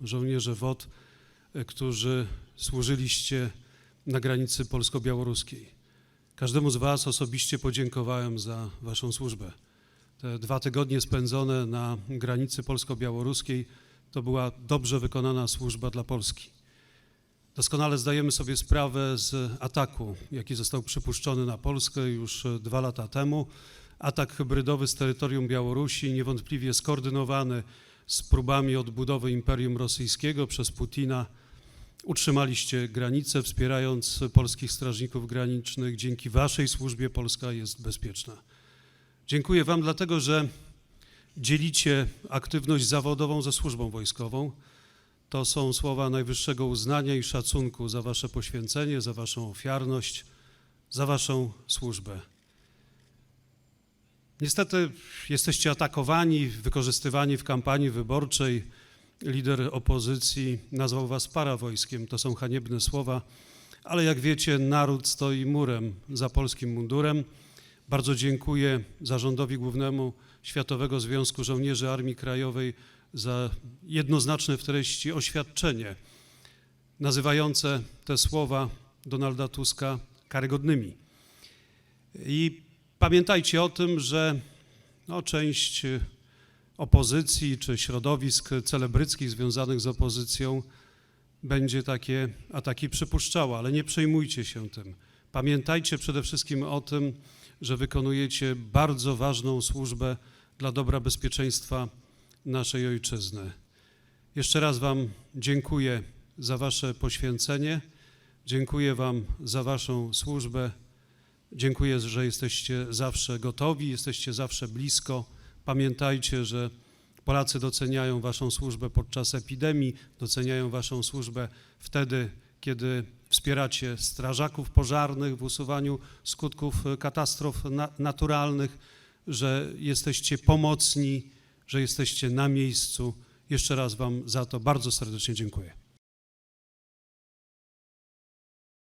żołnierze WOT, e, którzy służyliście na granicy polsko-białoruskiej. Każdemu z Was osobiście podziękowałem za Waszą służbę. Te dwa tygodnie spędzone na granicy polsko-białoruskiej to była dobrze wykonana służba dla Polski. Doskonale zdajemy sobie sprawę z ataku, jaki został przypuszczony na Polskę już e, dwa lata temu. Atak hybrydowy z terytorium Białorusi, niewątpliwie skoordynowany z próbami odbudowy Imperium Rosyjskiego przez Putina. Utrzymaliście granicę, wspierając polskich strażników granicznych. Dzięki Waszej służbie Polska jest bezpieczna. Dziękuję Wam dlatego, że dzielicie aktywność zawodową ze służbą wojskową. To są słowa najwyższego uznania i szacunku za Wasze poświęcenie, za Waszą ofiarność, za Waszą służbę. Niestety jesteście atakowani, wykorzystywani w kampanii wyborczej. Lider opozycji nazwał Was parawojskiem. To są haniebne słowa, ale jak wiecie, naród stoi murem za polskim mundurem. Bardzo dziękuję zarządowi głównemu Światowego Związku Żołnierzy Armii Krajowej za jednoznaczne w treści oświadczenie nazywające te słowa Donalda Tuska karygodnymi. I pamiętajcie o tym, że no, część opozycji czy środowisk celebryckich związanych z opozycją będzie takie ataki przypuszczała, ale nie przejmujcie się tym. Pamiętajcie przede wszystkim o tym, że wykonujecie bardzo ważną służbę dla dobra bezpieczeństwa naszej ojczyzny. Jeszcze raz Wam dziękuję za Wasze poświęcenie, dziękuję Wam za Waszą służbę, dziękuję, że jesteście zawsze gotowi, jesteście zawsze blisko. Pamiętajcie, że Polacy doceniają Waszą służbę podczas epidemii, doceniają Waszą służbę wtedy, kiedy wspieracie strażaków pożarnych w usuwaniu skutków katastrof na naturalnych, że jesteście pomocni, że jesteście na miejscu. Jeszcze raz Wam za to bardzo serdecznie dziękuję.